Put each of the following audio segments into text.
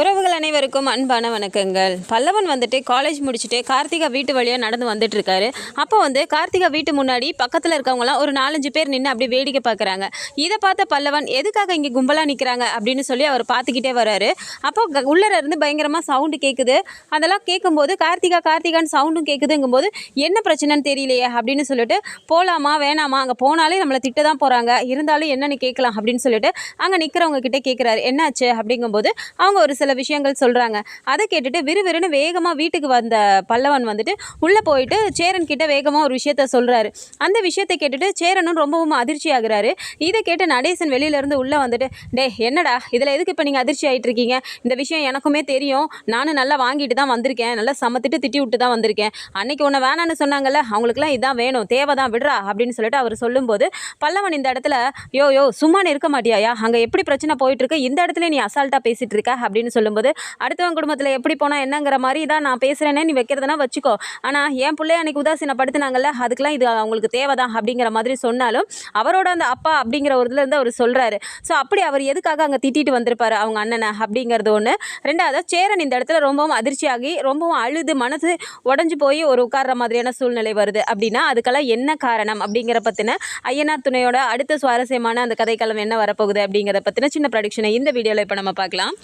உறவுகள் அனைவருக்கும் அன்பான வணக்கங்கள். பல்லவன் வந்துட்டு காலேஜ் முடிச்சுட்டு கார்த்திகா வீட்டு வழியாக நடந்து வந்துட்டு இருக்காரு அப்போ வந்து கார்த்திகா வீட்டு முன்னாடி பக்கத்தில் இருக்கவங்களாம் ஒரு நாலஞ்சு பேர் நின்று அப்படியே வேடிக்கை பார்க்குறாங்க இதை பார்த்த பல்லவன் எதுக்காக இங்கே கும்பலாக நிற்கிறாங்க அப்படின்னு சொல்லி அவர் பார்த்துக்கிட்டே வராரு. அப்போ உள்ளர இருந்து பயங்கரமாக சவுண்டு கேட்குது அதெல்லாம் கேட்கும்போது கார்த்திகா கார்த்திகான்னு சவுண்டும் கேட்குதுங்கும்போது என்ன பிரச்சனைன்னு தெரியலையே அப்படின்னு சொல்லிட்டு போகலாமா வேணாமா? அங்கே போனாலே நம்மளை திட்ட தான் போகிறாங்க இருந்தாலும் என்னென்னு கேட்கலாம் அப்படின்னு சொல்லிட்டு அங்கே நிற்கிறவங்க கிட்டே கேட்குறாரு என்னாச்சு? அப்படிங்கும்போது அவங்க ஒரு சில சில விஷயங்கள் சொல்கிறாங்க அதை கேட்டுட்டு விறுவிறுன்னு வேகமாக வீட்டுக்கு வந்த பல்லவன் வந்துட்டு உள்ளே போயிட்டு சேரன் கிட்ட வேகமாக ஒரு விஷயத்த சொல்கிறாரு அந்த விஷயத்தை கேட்டுட்டு சேரனும் ரொம்பவும் அதிர்ச்சி ஆகுறாரு இதை கேட்டு நடேசன் வெளியிலேருந்து உள்ளே வந்துட்டு டே என்னடா? இதில் எதுக்கு இப்போ நீங்கள் அதிர்ச்சி ஆகிட்டு இருக்கீங்க இந்த விஷயம் எனக்குமே தெரியும். நானும் நல்லா வாங்கிட்டு தான் வந்திருக்கேன். நல்லா சமத்திட்டு திட்டி விட்டு தான் வந்திருக்கேன். அன்னைக்கு உன்னை வேணான்னு சொன்னாங்கல்ல அவங்களுக்குலாம் இதான் வேணும். தேவை தான் விடுறா அப்படின்னு சொல்லிட்டு அவர் சொல்லும்போது பல்லவன் இந்த இடத்துல யோ யோ சும்மானு இருக்க மாட்டியாயா? அங்கே எப்படி பிரச்சனை போயிட்டு இருக்கு இந்த இடத்துல நீ அசால்ட்டாக பேசிட்டு இருக்க அப்படின்னு சொல்லும்போது அடுத்தவன் குடும்பத்தில் எப்படி போனால் என்னங்கிற மாதிரி தான் நான் பேசுகிறேனே நீ வைக்கிறதுனா வச்சுக்கோ. ஆனால் என் பிள்ளைய அன்னைக்கு உதாசீனப்படுத்தினாங்கல்ல அதுக்கெலாம் இது அவங்களுக்கு தேவைதான் அப்படிங்கிற மாதிரி சொன்னாலும் அவரோட அந்த அப்பா அப்படிங்கிற ஒரு இதுலேருந்து அவர் சொல்கிறாரு ஸோ அப்படி அவர் எதுக்காக அங்கே திட்டிட்டு வந்திருப்பார் அவங்க அண்ணனை அப்படிங்கிறது ஒன்று ரெண்டாவது சேரன் இந்த இடத்துல ரொம்பவும் அதிர்ச்சியாகி ரொம்பவும் அழுது மனசு உடஞ்சி போய் ஒரு உட்கார்ற மாதிரியான சூழ்நிலை வருது. அப்படின்னா அதுக்கெல்லாம் என்ன காரணம் அப்படிங்கிற பற்றின ஐயனார் துணையோட அடுத்த சுவாரஸ்யமான அந்த கதைக்களம் என்ன வரப்போகுது அப்படிங்கிறத பற்றின சின்ன ப்ரடிக்ஷனை இந்த வீடியோவில் இப்போ நம்ம பார்க்கலாம்.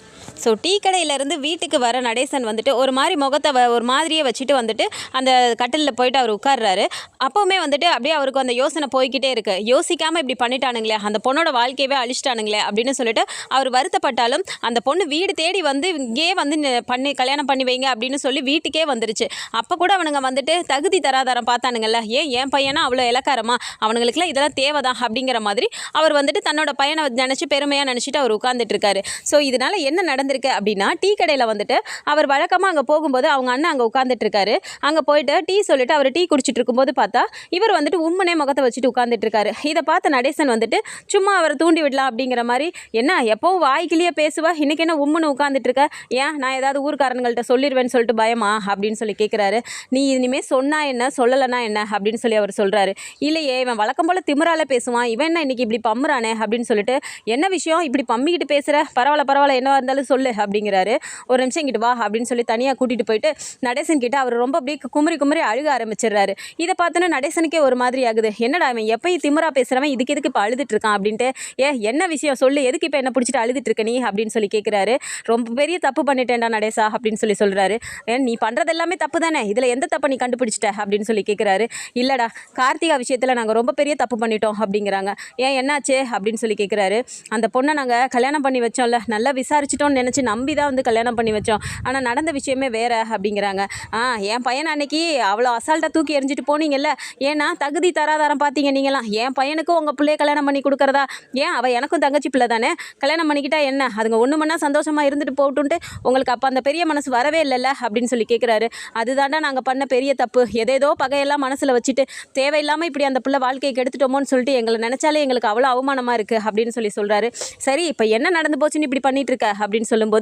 ஸோ டீ கடையிலேருந்து வீட்டுக்கு வர நடேசன் வந்துட்டு ஒரு மாதிரி முகத்தை வ- ஒரு மாதிரியே வச்சுட்டு வந்துட்டு அந்த கட்டிலில் போயிட்டு அவர் உட்கார்றாரு. அப்போவுமே வந்துட்டு அப்படியே அவருக்கு அந்த யோசனை போய்க்கிட்டே இருக்கு. யோசிக்காமல் இப்படி பண்ணிட்டானுங்களே அந்த பொண்ணோட வாழ்க்கையவே அழிச்சிட்டானுங்களே அப்படின்னு சொல்லிட்டு அவர் வருத்தப்பட்டாலும் அந்த பொண்ணு வீடு தேடி வந்து இங்கேயே வந்து பண்ணி கல்யாணம் பண்ணி வைங்க அப்படின்னு சொல்லி வீட்டுக்கே வந்துருச்சு. அப்போ கூட அவனுங்க வந்துட்டு தகுதி தராதாரம் பார்த்தானுங்கல்ல ஏன் என் பையனா அவ்வளோ இலக்காரமா? அவனுங்களுக்குலாம் இதெல்லாம் தேவைதான் அப்படிங்கிற மாதிரி அவர் வந்துட்டு தன்னோட பையனை நினச்சி பெருமையாக நினச்சிட்டு அவர் உட்காந்துட்டு இருக்காரு. ஸோ இதனால் என்ன நடந்திருக்கு அப்படின்னா டீ கடையில் வந்துட்டு அவர் வழக்கமாக அங்கே போகும்போது அவங்க அண்ணன் அங்கே உட்காந்துட்டு இருக்காரு. அங்கே போயிட்டு டீ சொல்லிட்டு அவர் டீ குடிச்சிட்டு இருக்கும்போது பார்த்தா இவர் வந்துட்டு உண்மனே முகத்தை வச்சுட்டு உட்காந்துட்டு இருக்காரு. இதை பார்த்த நடேசன் வந்துட்டு சும்மா அவரை தூண்டி விடலாம் அப்படிங்கிற மாதிரி என்ன எப்பவும் வாய்க்கிலேயே பேசுவா? இன்னைக்கு என்ன உம்முன்னு உட்காந்துட்டு இருக்க? ஏன் நான் ஏதாவது ஊர்க்காரங்கள்ட்ட சொல்லிடுவேன்னு சொல்லிட்டு பயமா? அப்படின்னு சொல்லி கேட்குறாரு நீ இனிமேல் சொன்னா என்ன சொல்லலைன்னா என்ன? அப்படின்னு சொல்லி அவர் சொல்கிறாரு இல்லையே இவன் வழக்கம் போல் திமிரால பேசுவான். இவன் என்ன இன்னைக்கு இப்படி பம்முறானே? அப்படின்னு சொல்லிட்டு என்ன விஷயம்? இப்படி பம்மிக்கிட்டு பேசுகிற பரவாயில்ல பரவாயில்ல என்னவா இருந்தாலும் சொல்லு. அப்படிங்கிறாரு. ஒரு நிமிஷம் இங்கிட்டு வா அப்படின்னு சொல்லி தனியாக கூட்டிகிட்டு போயிட்டு நடேசன் கிட்ட அவர் ரொம்ப அப்படியே குமரி குமரி அழுக ஆரம்பிச்சிடுறாரு. இதை பார்த்தோன்னா நடேசனுக்கே ஒரு மாதிரி ஆகுது. என்னடா இவன் எப்பயும் திமிரா பேசுகிறவன் இதுக்கு எதுக்கு இப்போ அழுதுட்டு இருக்கான் அப்படின்ட்டு. ஏ என்ன விஷயம்? சொல்லு எதுக்கு இப்போ என்ன பிடிச்சிட்டு அழுதுட்டு இருக்க நீ? அப்படின்னு சொல்லி கேட்குறாரு ரொம்ப பெரிய தப்பு பண்ணிட்டேன்டா நடேசா அப்படின்னு சொல்லி சொல்கிறாரு ஏன் நீ பண்ணுறது எல்லாமே தப்பு தானே? இதில் எந்த தப்பை நீ கண்டுபிடிச்சிட்ட? அப்படின்னு சொல்லி கேட்குறாரு இல்லைடா கார்த்திகா விஷயத்தில் நாங்கள் ரொம்ப பெரிய தப்பு பண்ணிட்டோம் அப்படிங்கிறாங்க. ஏன் என்னாச்சு? அப்படின்னு சொல்லி கேட்குறாரு அந்த பொண்ணை நாங்கள் கல்யாணம் பண்ணி வச்சோம்ல நல்லா விசாரிச்சிட்டோம்னு நினச்சி நம்பி தான் வந்து கல்யாணம் பண்ணி வச்சோம். ஆனால் நடந்த விஷயமே வேற அப்படிங்கிறாங்க. ஆ என் பையன் அன்னைக்கு அவ்வளோ அசால்ட்டாக தூக்கி எறிஞ்சிட்டு போனீங்கல்ல? ஏன்னா தகுதி தராதாரம் பார்த்தீங்க நீங்களாம் என் பையனுக்கும் உங்கள் பிள்ளைய கல்யாணம் பண்ணி கொடுக்குறதா? ஏன்? அவள் எனக்கும் தங்கச்சி பிள்ளை தானே? கல்யாணம் பண்ணிக்கிட்டா என்ன? அதுங்க ஒன்று மணி சந்தோஷமாக இருந்துட்டு போட்டுன்ட்டு உங்களுக்கு அப்போ அந்த பெரிய மனசு வரவே இல்லைல்ல? அப்படின்னு சொல்லி கேட்குறாரு அதுதாண்டா நாங்கள் பண்ண பெரிய தப்பு. எதேதோ பகையெல்லாம் மனசில் வச்சுட்டு தேவையில்லாமல் இப்படி அந்த பிள்ளை வாழ்க்கையை கெடுத்துட்டோமோன்னு சொல்லிட்டு எங்களை நினச்சாலே எங்களுக்கு அவ்வளோ அவமானமாக இருக்குது அப்படின்னு சொல்லி சொல்கிறாரு சரி இப்போ என்ன நடந்து போச்சுன்னு இப்படி பண்ணிட்டு இருக்க? அப்படின்னு சொல்லும்போது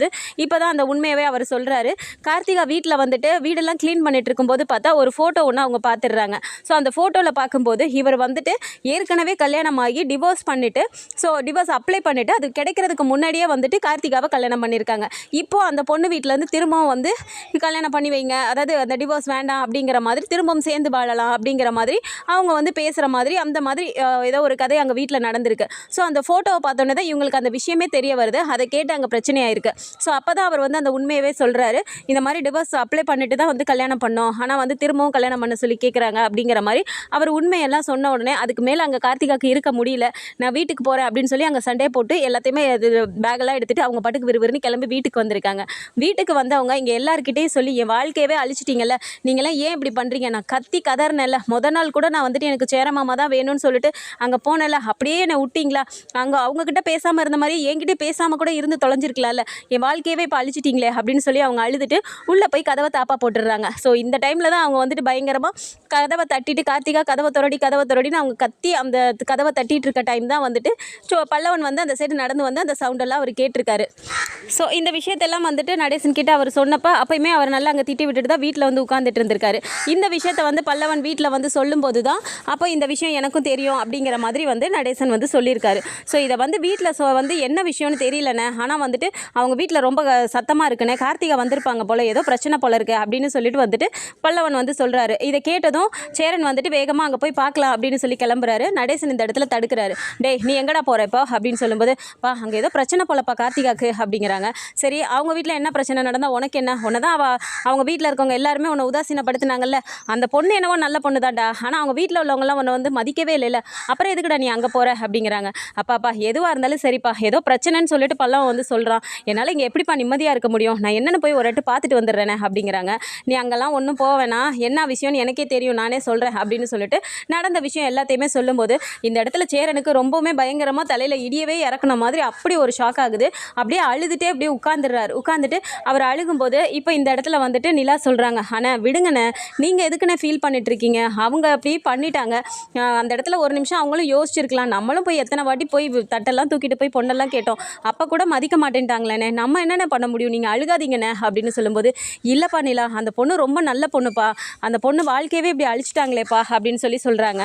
இப்போ தான் அந்த உண்மையவே அவர் சொல்கிறாரு கார்த்திகா வீட்டில் வந்துட்டு வீடெல்லாம் க்ளீன் பண்ணிட்டு இருக்கும்போது பார்த்தா ஒரு ஃபோட்டோ ஒன்று அவங்க பார்த்துடுறாங்க. ஸோ அந்த ஃபோட்டோவில் பார்க்கும்போது இவர் வந்துட்டு ஏற்கனவே கல்யாணம் ஆகி டிவோர்ஸ் பண்ணிவிட்டு ஸோ டிவோர்ஸ் அப்ளை பண்ணிவிட்டு அது கிடைக்கிறதுக்கு முன்னாடியே வந்துட்டு கார்த்திகாவை கல்யாணம் பண்ணியிருக்காங்க. இப்போ அந்த பொண்ணு வீட்டிலேருந்து திரும்பவும் வந்து கல்யாணம் பண்ணி வைங்க. அதாவது அந்த டிவோர்ஸ் வேண்டாம் அப்படிங்கிற மாதிரி திரும்பவும் சேர்ந்து வாழலாம் அப்படிங்கிற மாதிரி அவங்க வந்து பேசுகிற மாதிரி அந்த மாதிரி ஏதோ ஒரு கதை அங்கே வீட்டில் நடந்திருக்கு. ஸோ அந்த ஃபோட்டோவை பார்த்தோன்னே தான் இவங்களுக்கு அந்த விஷயமே தெரிய வருது. அதை கேட்டு அங்கே பிரச்சனையாயிருக்கு. ஸோ அப்போ தான் அவர் வந்து அந்த உண்மையவே சொல்கிறாரு இந்த மாதிரி டிவோர்ஸ் அப்ளை பண்ணிட்டு தான் வந்து கல்யாணம் பண்ணோம். ஆனால் வந்து திரும்பவும் கல்யாணம் பண்ண சொல்லி கேட்குறாங்க அப்படிங்கிற மாதிரி அவர் உண்மையெல்லாம் சொன்ன உடனே அதுக்கு மேலே அங்கே கார்த்திகாக்கு இருக்க முடியல. நான் வீட்டுக்கு போகிறேன் அப்படின்னு சொல்லி அங்கே சண்டே போட்டு எல்லாத்தையுமே அது பேக்கெல்லாம் எடுத்துகிட்டு அவங்க பாட்டுக்கு விறுவிறுன்னு கிளம்பி வீட்டுக்கு வந்திருக்காங்க. வீட்டுக்கு வந்தவங்க இங்கே எல்லாருக்கிட்டேயும் சொல்லி என் வாழ்க்கையவே அழிச்சிட்டிங்கல்ல. நீங்களாம் ஏன் இப்படி பண்ணுறீங்க நான் கத்தி கதறினேன்ல. முத நாள் கூட நான் வந்துட்டு எனக்கு சேரமாமா தான் வேணும்னு சொல்லிட்டு அங்கே போனேன்ல. அப்படியே என்னை விட்டிங்களா? அங்கே அவங்கக்கிட்ட பேசாமல் இருந்த மாதிரி என்கிட்ட பேசாமல் கூட இருந்து தொலைஞ்சிருக்கலாம்ல. என் வாழ்க்கையவே இப்போ அழிச்சிட்டிங்களே அப்படின்னு சொல்லி அவங்க அழுதுட்டு உள்ளே போய் கதவை தாப்பா போட்டுடுறாங்க. ஸோ இந்த டைமில் தான் அவங்க வந்துட்டு பயங்கரமாக கதவை தட்டிட்டு கார்த்திகா கதவை தொடடி கதவை தொடடின்னு அவங்க கத்தி அந்த கதவை தட்டிட்டு இருக்க டைம் தான் வந்துட்டு ஸோ பல்லவன் வந்து அந்த சைடு நடந்து வந்து அந்த சவுண்டெல்லாம் அவர் கேட்டிருக்காரு. ஸோ இந்த விஷயத்தெல்லாம் வந்துட்டு நடேசன் கிட்ட அவர் சொன்னப்போ அப்பயுமே அவர் நல்லா அங்கே திட்டி விட்டுட்டு தான் வீட்டில் வந்து உட்காந்துட்டு இருந்திருக்காரு. இந்த விஷயத்த வந்து பல்லவன் வீட்டில் வந்து சொல்லும்போது தான் அப்போ இந்த விஷயம் எனக்கும் தெரியும் அப்படிங்கிற மாதிரி வந்து நடேசன் வந்து சொல்லியிருக்காரு. ஸோ இதை வந்து வீட்டில் வந்து என்ன விஷயம்னு தெரியலண்ணே. ஆனால் வந்துட்டு அவங்க வீட்டில் ரொம்ப சத்தமாக இருக்குன்னு கார்த்திகா வந்திருப்பாங்க போல் ஏதோ பிரச்சனை போல இருக்கு அப்படின்னு சொல்லிட்டு வந்துட்டு பல்லவன் வந்து சொல்கிறாரு இதை கேட்டதும் சேரன் வந்துட்டு வேகமாக அங்கே போய் பார்க்கலாம் அப்படின்னு சொல்லி கிளம்புறாரு. நடேசன் இந்த இடத்துல தடுக்கிறாரு. டேய் நீ எங்கடா போற இப்போ? அப்படின்னு சொல்லும்போது பா அங்கே ஏதோ பிரச்சனை போலப்பா கார்த்திகாக்கு அப்படிங்கிறாங்க. சரி அவங்க வீட்டில் என்ன பிரச்சனை நடந்தால் உனக்கு என்ன? உன்னை தான் அவ அவங்க வீட்டில் இருக்கவங்க எல்லாருமே உன்னை உதாசீனப்படுத்தினாங்கல்ல. அந்த பொண்ணு என்னவோ நல்ல பொண்ணு தான்டா ஆனால் அவங்க வீட்டில் உள்ளவங்களாம் உன்னை வந்து மதிக்கவே இல்லைல்ல. அப்புறம் எதுக்குடா நீ அங்கே போகிற அப்படிங்கிறாங்க. அப்பாப்பா எதுவாக இருந்தாலும் சரிப்பா. ஏதோ பிரச்சனைன்னு சொல்லிட்டு பல்லவன் வந்து சொல்கிறான் என்னால் இங்கே எப்படிப்பா நிம்மதியாக இருக்க முடியும்? நான் என்னென்னு போய் ஒரு வாட்டி பார்த்துட்டு வந்துடுறேனே அப்படிங்கிறாங்க. நீ அங்கெல்லாம் ஒன்றும் போவேனா என்ன விஷயம்னு எனக்கே தெரியும். நானே சொல்கிறேன் அப்படின்னு சொல்லிட்டு நடந்த விஷயம் எல்லாத்தையுமே சொல்லும்போது இந்த இடத்துல சேரனுக்கு ரொம்பவுமே பயங்கரமாக தலையில் இடியவே இறக்குன மாதிரி அப்படி ஒரு ஷாக் ஆகுது. அப்படியே அழுதுகிட்டே அப்படியே உட்காந்துடுறாரு உட்காந்துட்டு அவர் அழுகும்போது இப்போ இந்த இடத்துல வந்துட்டு நிலா சொல்கிறாங்க ஆனால் விடுங்கண்ணே. நீங்கள் எதுக்குண்ணே ஃபீல் பண்ணிட்டுருக்கீங்க? அவங்க அப்படி பண்ணிட்டாங்க. அந்த இடத்துல ஒரு நிமிஷம் அவங்களும் யோசிச்சிருக்கலாம். நம்மளும் போய் எத்தனை வாட்டி போய் தட்டெல்லாம் தூக்கிட்டு போய் பொண்ணெல்லாம் கேட்டோம். அப்போ கூட மதிக்க மாட்டேன்ட்டாங்களேண்ணே நம்ம என்னென்ன பண்ண முடியும்? நீங்கள் அழுகாதீங்கண்ணே அப்படின்னு சொல்லும்போது இல்லைப்பா நிலா அந்த பொண்ணு ரொம்ப நல்ல பொண்ணுப்பா. அந்த பொண்ணு வாழ்க்கையவே இப்படி அழிச்சிட்டாங்களேப்பா அப்படின்னு சொல்லி சொல்கிறாங்க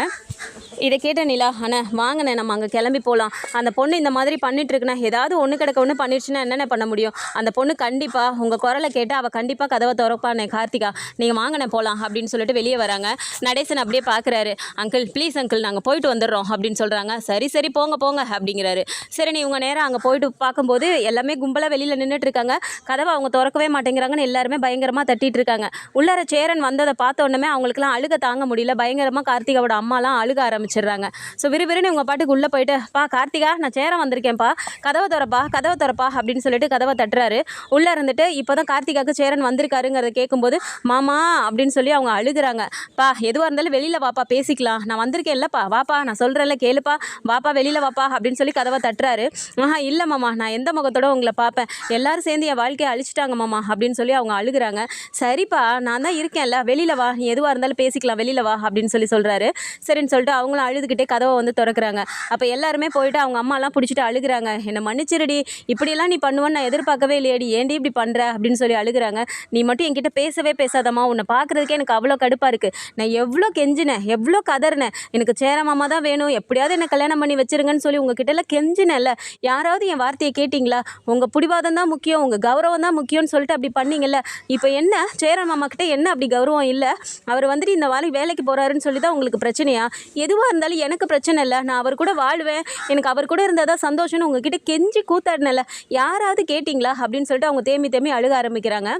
இதை கேட்ட நிலா அண்ணே வாங்கண்ணே நம்ம அங்கே கிளம்பி போகலாம் அந்த பொண்ணு இந்த மாதிரி பண்ணிட்டுருக்குண்ணே. ஏதாவது ஒன்று கிடக்க ஒன்று பண்ணிடுச்சுன்னா என்னென்ன பண்ண முடியும்? அந்த பொண்ணு கண்டிப்பாக உங்கள் குரலை கேட்டு அவள் கண்டிப்பாக கதவை திறப்பானே கார்த்திகா. நீங்கள் வாங்கண்ணே போகலாம் அப்படின்னு சொல்லிட்டு வெளியே வராங்க. நடேசன் அப்படியே பார்க்குறாரு அங்கிள் ப்ளீஸ் அங்கிள் நாங்கள் போயிட்டு வந்துடுறோம் அப்படின்னு சொல்கிறாங்க சரி சரி போங்க போங்க அப்படிங்கிறாரு. சரி நீ உங்கள் நேரம் அங்கே போயிட்டு பார்க்கும்போது எல்லாமே கும்பலாக வெளியில் நின்றுட்டு இருக்காங்க கதவை அவங்க திறக்கவே மாட்டேங்கிறாங்கன்னு எல்லாருமே பயங்கரமாக தட்டிட்டு இருக்காங்க உள்ளார சேரன் வந்ததை பார்த்த உடனே அவங்களுக்குலாம் அழுக தாங்க முடியல. பயங்கரமாக கார்த்திகாவோட அம்மாலாம் அழுக ஆரம்பிச்சிடுறாங்க. ஸோ விறுவிறுன்னு இவங்க பாட்டுக்கு உள்ளே போயிட்டு பா கார்த்திகா நான் சேரன் வந்திருக்கேன்ப்பா. கதவை திறப்பா கதவை திறப்பா அப்படின்னு சொல்லிட்டு கதவை தட்டுறாரு. உள்ளே இருந்துட்டு இப்போ தான் கார்த்திகாவுக்கு சேரன் வந்திருக்காருங்கிறத கேட்கும்போது மாமா அப்படின்னு சொல்லி அவங்க அழுகிறாங்க. பா எதுவாக இருந்தாலும் வெளியில் வாப்பா பேசிக்கலாம். நான் வந்திருக்கேன் இல்லைப்பா வாப்பா நான் சொல்கிறேன்ல கேளுப்பா. வாப்பா வெளியில் வாப்பா அப்படின்னு சொல்லி கதவை தட்டுறாரு. ஆஹா இல்லை மாமா நான் எந்த முகத்தோட உங்களை பார்ப்பேன் எல்லாரும் சேர்ந்து என் வாழ்க்கையை அழிச்சிட்டாங்க மாமா அப்படின்னு சொல்லி அவங்க அழுகுறாங்க. சரிப்பா நான் தான் இருக்கேன்ல வெளியில் வா. நீ எதுவாக இருந்தாலும் பேசிக்கலாம் வெளியில் வா அப்படின்னு சொல்லி சொல்கிறாரு சரின்னு சொல்லிட்டு அவங்களும் அழுதுகிட்டே கதவை வந்து திறக்கிறாங்க. அப்போ எல்லாருமே போயிட்டு அவங்க அம்மாலாம் பிடிச்சிட்டு அழுகுறாங்க. என்னை மன்னிச்சிருடி இப்படியெல்லாம் நீ பண்ணுவேன்னு நான் எதிர்பார்க்கவே இல்லையடி. ஏன்டி இப்படி பண்ணுற அப்படின்னு சொல்லி அழுகுறாங்க. நீ மட்டும் என்கிட்ட பேசவே பேசாதம்மா. உன்னை பார்க்குறதுக்கே எனக்கு அவ்வளோ கடுப்பாக இருக்குது நான் எவ்வளோ கெஞ்சினேன் எவ்வளோ கதறினேன். எனக்கு சேர மாமா தான் வேணும். எப்படியாவது என்னை கல்யாணம் பண்ணி வச்சிருங்கன்னு சொல்லி உங்ககிட்ட எல்லாம் கெஞ்சினேன்ல. யாராவது என் வார்த்தையை கேட்டிங்களா? உங்கள் ஆசீர்வாதம் தான் முக்கியம். உங்கள் கௌரவம் தான் முக்கியம்னு சொல்லிட்டு அப்படி பண்ணீங்கல்ல. இப்போ என்ன? சேரன் மாமா கிட்டே என்ன அப்படி கௌரவம் இல்லை? அவர் வந்துட்டு இந்த வாழை வேலைக்கு போகிறாருன்னு சொல்லி தான் உங்களுக்கு பிரச்சனையா? எதுவாக இருந்தாலும் எனக்கு பிரச்சனை இல்லை. நான் அவர் கூட வாழ்வேன். எனக்கு அவர் கூட இருந்தால் தான் சந்தோஷம்னு உங்ககிட்ட கெஞ்சி கூத்தாடினல யாராவது கேட்டிங்களா? அப்படின்னு சொல்லிட்டு அவங்க தேம்பி தேம்பி அழுக ஆரம்பிக்கிறாங்க.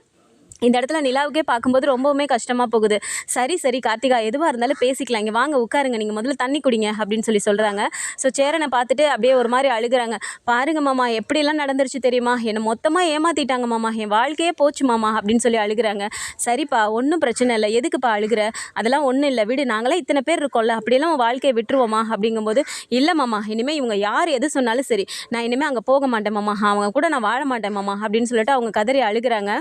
இந்த இடத்துல நிலாவுக்கே பார்க்கும்போது ரொம்பவுமே கஷ்டமாக போகுது. சரி சரி கார்த்திகா எதுவாக இருந்தாலும் பேசிக்கலாம். இங்கே வாங்க உட்காருங்க. நீங்கள் முதல்ல தண்ணி குடிங்க அப்படின்னு சொல்லி சொல்கிறாங்க ஸோ சேரனை பார்த்துட்டு அப்படியே ஒரு மாதிரி அழுகுறாங்க. பாருங்க மாமா எப்படிலாம் நடந்துருச்சு தெரியுமா? என்னை மொத்தமாக ஏமாற்றிட்டாங்க மாமா. என் வாழ்க்கையே போச்சு மாமா அப்படின்னு சொல்லி அழுகுறாங்க. சரிப்பா ஒன்றும் பிரச்சனை இல்லை. எதுக்குப்பா அழுகுற? அதெல்லாம் ஒன்றும் இல்லை. விடு நாங்களே இத்தனை பேர் இருக்கோம்ல. அப்படியெல்லாம் உன் வாழ்க்கையை விட்டுருவோமா? அப்படிங்கும்போது இல்லை மாமா. இனிமேல் இவங்க யார் எது சொன்னாலும் சரி நான் இனிமேல் அங்கே போக மாட்டேன் மாமா. அவங்க கூட நான் வாழ மாட்டேன் மாமா அப்படின்னு சொல்லிட்டு அவங்க கதறி அழுகுறாங்க.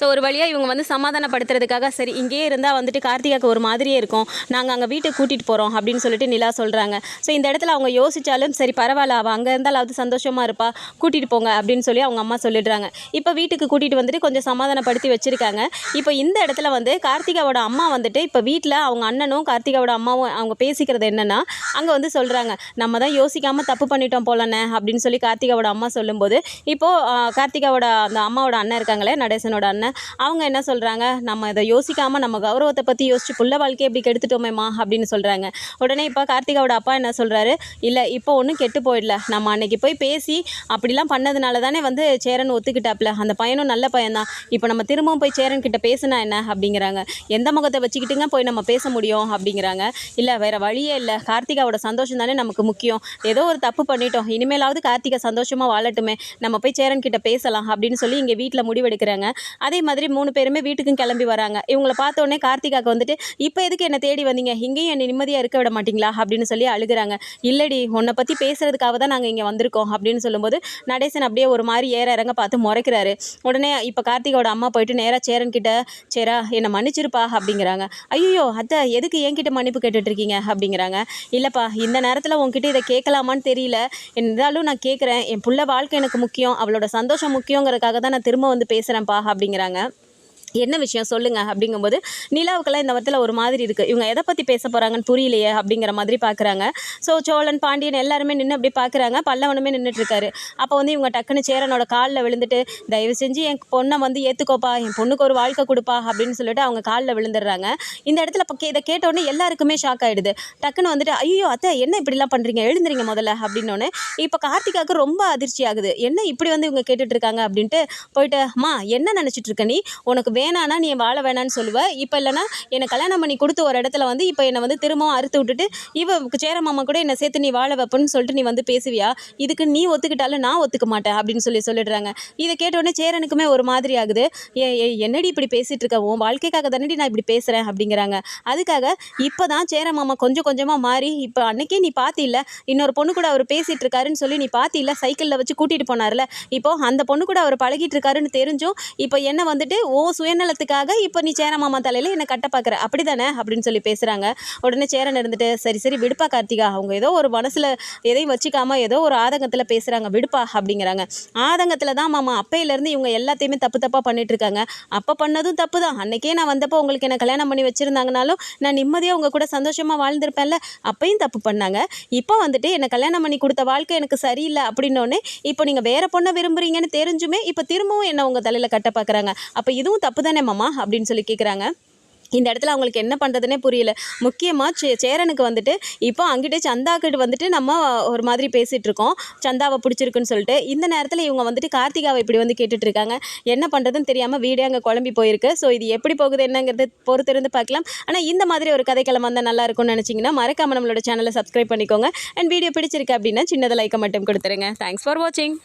ஸோ ஒரு வழியாக இவங்க வந்து சமாதானப்படுத்துறதுக்காக சரி இங்கேயே இருந்தால் வந்துட்டு கார்த்திகாக்கு ஒரு மாதிரியே இருக்கும். நாங்கள் அங்கே வீட்டுக்கு கூட்டிகிட்டு போகிறோம் அப்படின்னு சொல்லிட்டு நிலா சொல்கிறாங்க ஸோ இந்த இடத்துல அவங்க யோசித்தாலும் சரி பரவாயில்ல அவள் அங்கே இருந்தாலாவது சந்தோஷமாக இருப்பா கூட்டிகிட்டு போங்க அப்படின்னு சொல்லி அவங்க அம்மா சொல்லிடுறாங்க. இப்போ வீட்டுக்கு கூட்டிகிட்டு வந்துட்டு கொஞ்சம் சமாதானப்படுத்தி வச்சுருக்காங்க. இப்போ இந்த இடத்துல வந்து கார்த்திகாவோட அம்மா வந்துட்டு இப்போ வீட்டில் அவங்க அண்ணனும் கார்த்திகாவோட அம்மாவும் அவங்க பேசிக்கிறது என்னென்னா அங்கே வந்து சொல்கிறாங்க நம்ம தான் யோசிக்காமல் தப்பு பண்ணிட்டோம் போலண்ணே அப்படின்னு சொல்லி கார்த்திகாவோட அம்மா சொல்லும்போது இப்போது கார்த்திகாவோட அந்த அம்மாவோட அண்ணன் இருக்காங்களே நடேசனோட அண்ணன் அவங்க என்ன சொல்கிறாங்க நம்ம இதை யோசிக்காமல் நம்ம கௌரவத்தை பற்றி யோசிச்சு புள்ள வாழ்க்கையை எப்படி கெடுத்துட்டோமேம்மா அப்படின்னு சொல்கிறாங்க உடனே இப்போ கார்த்திகாவோட அப்பா என்ன சொல்கிறாரு இல்லை இப்போ ஒன்றும் கெட்டு போயிடல. நம்ம அன்னைக்கு போய் பேசி அப்படிலாம் பண்ணதுனால தானே வந்து சேரன் ஒத்துக்கிட்டாப்ல. அந்த பையனும் நல்ல பையன்தான். இப்போ நம்ம திரும்பவும் போய் சேரன் கிட்ட பேசினா என்ன? அப்படிங்கிறாங்க. எந்த முகத்தை வச்சுக்கிட்டுங்க போய் நம்ம பேச முடியும்? அப்படிங்கிறாங்க. இல்லை வேறு வழியே இல்லை. கார்த்திகாவோட சந்தோஷம் தானே நமக்கு முக்கியம். ஏதோ ஒரு தப்பு பண்ணிட்டோம். இனிமேலாவது கார்த்திகா சந்தோஷமாக வாழட்டுமே. நம்ம போய் சேரன் கிட்ட பேசலாம். அப்படின்னு சொல்லி இங்கே வீட்டில் முடிவெடுக்கிறாங்க. அதே மாதிரி மூணு பேருமே வீட்டுக்கும் கிளம்பி வராங்க. இவங்கள பார்த்த உடனே கார்த்திகாக்கு வந்துட்டு இப்போ எதுக்கு என்னை தேடி வந்தீங்க? இங்கேயும் என்னை நிம்மதியாக இருக்க விட மாட்டீங்களா? அப்படின்னு சொல்லி அழுகுறாங்க. இல்லடி உன்னை பற்றி பேசுறதுக்காக தான் நாங்கள் இங்கே வந்திருக்கோம் அப்படின்னு சொல்லும்போது நடேசன் அப்படியே ஒரு மாதிரி ஏற இறங்க பார்த்து முறைக்கிறாரு. உடனே இப்போ கார்த்திகோட அம்மா போயிட்டு நேராக சேரன் கிட்ட சேரா என்னை மன்னிச்சிருப்பா அப்படிங்கிறாங்க. ஐயோ அத்தை எதுக்கு என்கிட்ட மன்னிப்பு கேட்டுட்ருக்கீங்க? அப்படிங்கிறாங்க. இல்லைப்பா இந்த நேரத்தில் உன்கிட்ட இதை கேட்கலாமான்னு தெரியல. இருந்தாலும் நான் கேட்குறேன். என் பிள்ளை வாழ்க்கை எனக்கு முக்கியம். அவளோட சந்தோஷம் முக்கியங்கிறதுக்காக தான் நான் திரும்ப வந்து பேசுகிறேன்ப்பா அப்படிங்கிறாங்க. up என்ன விஷயம் சொல்லுங்க அப்படிங்கும்போது நிலாவுக்கெல்லாம் இந்த வாரத்தில் ஒரு மாதிரி இருக்குது இவங்க எதை பற்றி பேச போகிறாங்கன்னு புரியலையே அப்படிங்கிற மாதிரி பார்க்குறாங்க ஸோ சோழன் பாண்டியன் எல்லாருமே நின்று அப்படி பார்க்குறாங்க பல்லவனுமே நின்றுட்டு இருக்காரு அப்போ வந்து இவங்க டக்குன்னு சேரனோட காலில் விழுந்துட்டு தயவு செஞ்சு என் பொண்ணை வந்து ஏற்றுக்கோப்பா என் பொண்ணுக்கு ஒரு வாழ்க்கை கொடுப்பா. அப்படின்னு சொல்லிட்டு அவங்க காலில் விழுந்துடுறாங்க. இந்த இடத்துல இப்போ இதை கேட்டோடனே எல்லாருக்குமே ஷாக் ஆகிடுது டக்குன்னு வந்துட்டு ஐயோ அத்தை என்ன இப்படிலாம் பண்ணுறீங்க எழுந்துறீங்க முதல்ல. அப்படின்னோடனே இப்போ கார்த்திகாவுக்கு ரொம்ப அதிர்ச்சி ஆகுது என்ன இப்படி வந்து இவங்க கேட்டுட்டு இருக்காங்க அப்படின்ட்டு போயிட்டு அம்மா என்ன நினச்சிட்டு இருக்க நீ? உனக்கு வேணான்னா நீ வாழ வேணான்னு சொல்லுவ. இப்போ இல்லைன்னா என்னை கல்யாணம் பண்ணி கொடுத்து ஒரு இடத்துல வந்து இப்போ என்னை வந்து திரும்பவும் அறுத்து விட்டுட்டு இவ சேர மாமா கூட என்னை சேர்த்து நீ வாழ வைப்பன்னு சொல்லிட்டு நீ வந்து பேசுவியா? இதுக்கு நீ ஒத்துக்கிட்டாலும் நான் ஒத்துக்க மாட்டேன் அப்படின்னு சொல்லி சொல்லிடுறாங்க. இதை கேட்டோடனே சேரனுக்குமே ஒரு மாதிரி ஆகுது. ஏ ஏ என்னடி இப்படி பேசிகிட்டு இருக்க? உன் வாழ்க்கைக்காக தானடி நான் இப்படி பேசுகிறேன் அப்படிங்கிறாங்க. அதுக்காக இப்போ தான் சேர மாமா கொஞ்சம் கொஞ்சமாக மாறி இப்போ அன்னைக்கே நீ பார்த்தில்ல இன்னொரு பொண்ணு கூட அவர் பேசிகிட்டு இருக்காருன்னு சொல்லி நீ பார்த்தில்ல சைக்கிளில் வச்சு கூட்டிகிட்டு போனார்ல. இப்போ அந்த பொண்ணு கூட அவர் பழகிட்டு இருக்காருன்னு தெரிஞ்சும் இப்போ என்ன வந்துட்டு ஓ சுயநலத்துக்காக இப்போ நீ சேர மாமா தலையில் என்னை கட்ட பார்க்குற அப்படி தானே அப்படின்னு சொல்லி பேசுகிறாங்க உடனே சேரன் இருந்துட்டு சரி சரி விடுப்பா கார்த்திகா. அவங்க ஏதோ ஒரு மனசில் எதையும் வச்சுக்காம ஏதோ ஒரு ஆதங்கத்தில் பேசுகிறாங்க விடுப்பா அப்படிங்கிறாங்க. ஆதங்கத்தில் தான் மாமா அப்பையிலேருந்து இவங்க எல்லாத்தையுமே தப்பு தப்பாக பண்ணிட்டு இருக்காங்க. அப்போ பண்ணதும் தப்பு தான். அன்றைக்கே நான் வந்தப்போ உங்களுக்கு என்ன கல்யாணம் பண்ணி வச்சுருந்தாங்கனாலும் நான் நிம்மதியாக உங்கள் கூட சந்தோஷமாக வாழ்ந்திருப்பேன்ல. அப்பையும் தப்பு பண்ணாங்க. இப்போ வந்துட்டு என்னை கல்யாணம் பண்ணி கொடுத்த வாழ்க்கை எனக்கு சரியில்லை அப்படின்னோடனே இப்போ நீங்கள் வேறு பொண்ணை விரும்புகிறீங்கன்னு தெரிஞ்சுமே இப்போ திரும்பவும் என்ன உங்கள் தலையில் கட்ட பார்க்குறாங்க அப்போ இதுவும் தப்பு தானே மாமா? அப்படின்னு சொல்லி கேட்குறாங்க இந்த இடத்துல அவங்களுக்கு என்ன பண்ணுறதுனே புரியல. முக்கியமாக சே சேரனுக்கு வந்துட்டு இப்போ அங்கிட்டே சந்தாக்கிட்ட வந்துட்டு நம்ம ஒரு மாதிரி பேசிகிட்டு இருக்கோம். சந்தாவை பிடிச்சிருக்குன்னு சொல்லிட்டு இந்த நேரத்தில் இவங்க வந்துட்டு கார்த்திகாவை இப்படி வந்து கேட்டுட்டு இருக்காங்க. என்ன பண்ணுறதுன்னு தெரியாமல் வீடே அங்கே குழம்பி போயிருக்கு. ஸோ இது எப்படி போகுது என்னங்கிறது பொறுத்திருந்து பார்க்கலாம். ஆனால் இந்த மாதிரி ஒரு கதைக்களம் வந்தால் நல்லா இருக்கும்னு நினச்சிங்கன்னா மறக்காமல் நம்மளோட சேனலை சப்ஸ்கிரைப் பண்ணிக்கோங்க. அண்ட் வீடியோ பிடிச்சிருக்கு அப்படின்னா சின்னதை லைக்கை மட்டும் கொடுத்துருங்க. தேங்க்ஸ் ஃபார் வாட்சிங்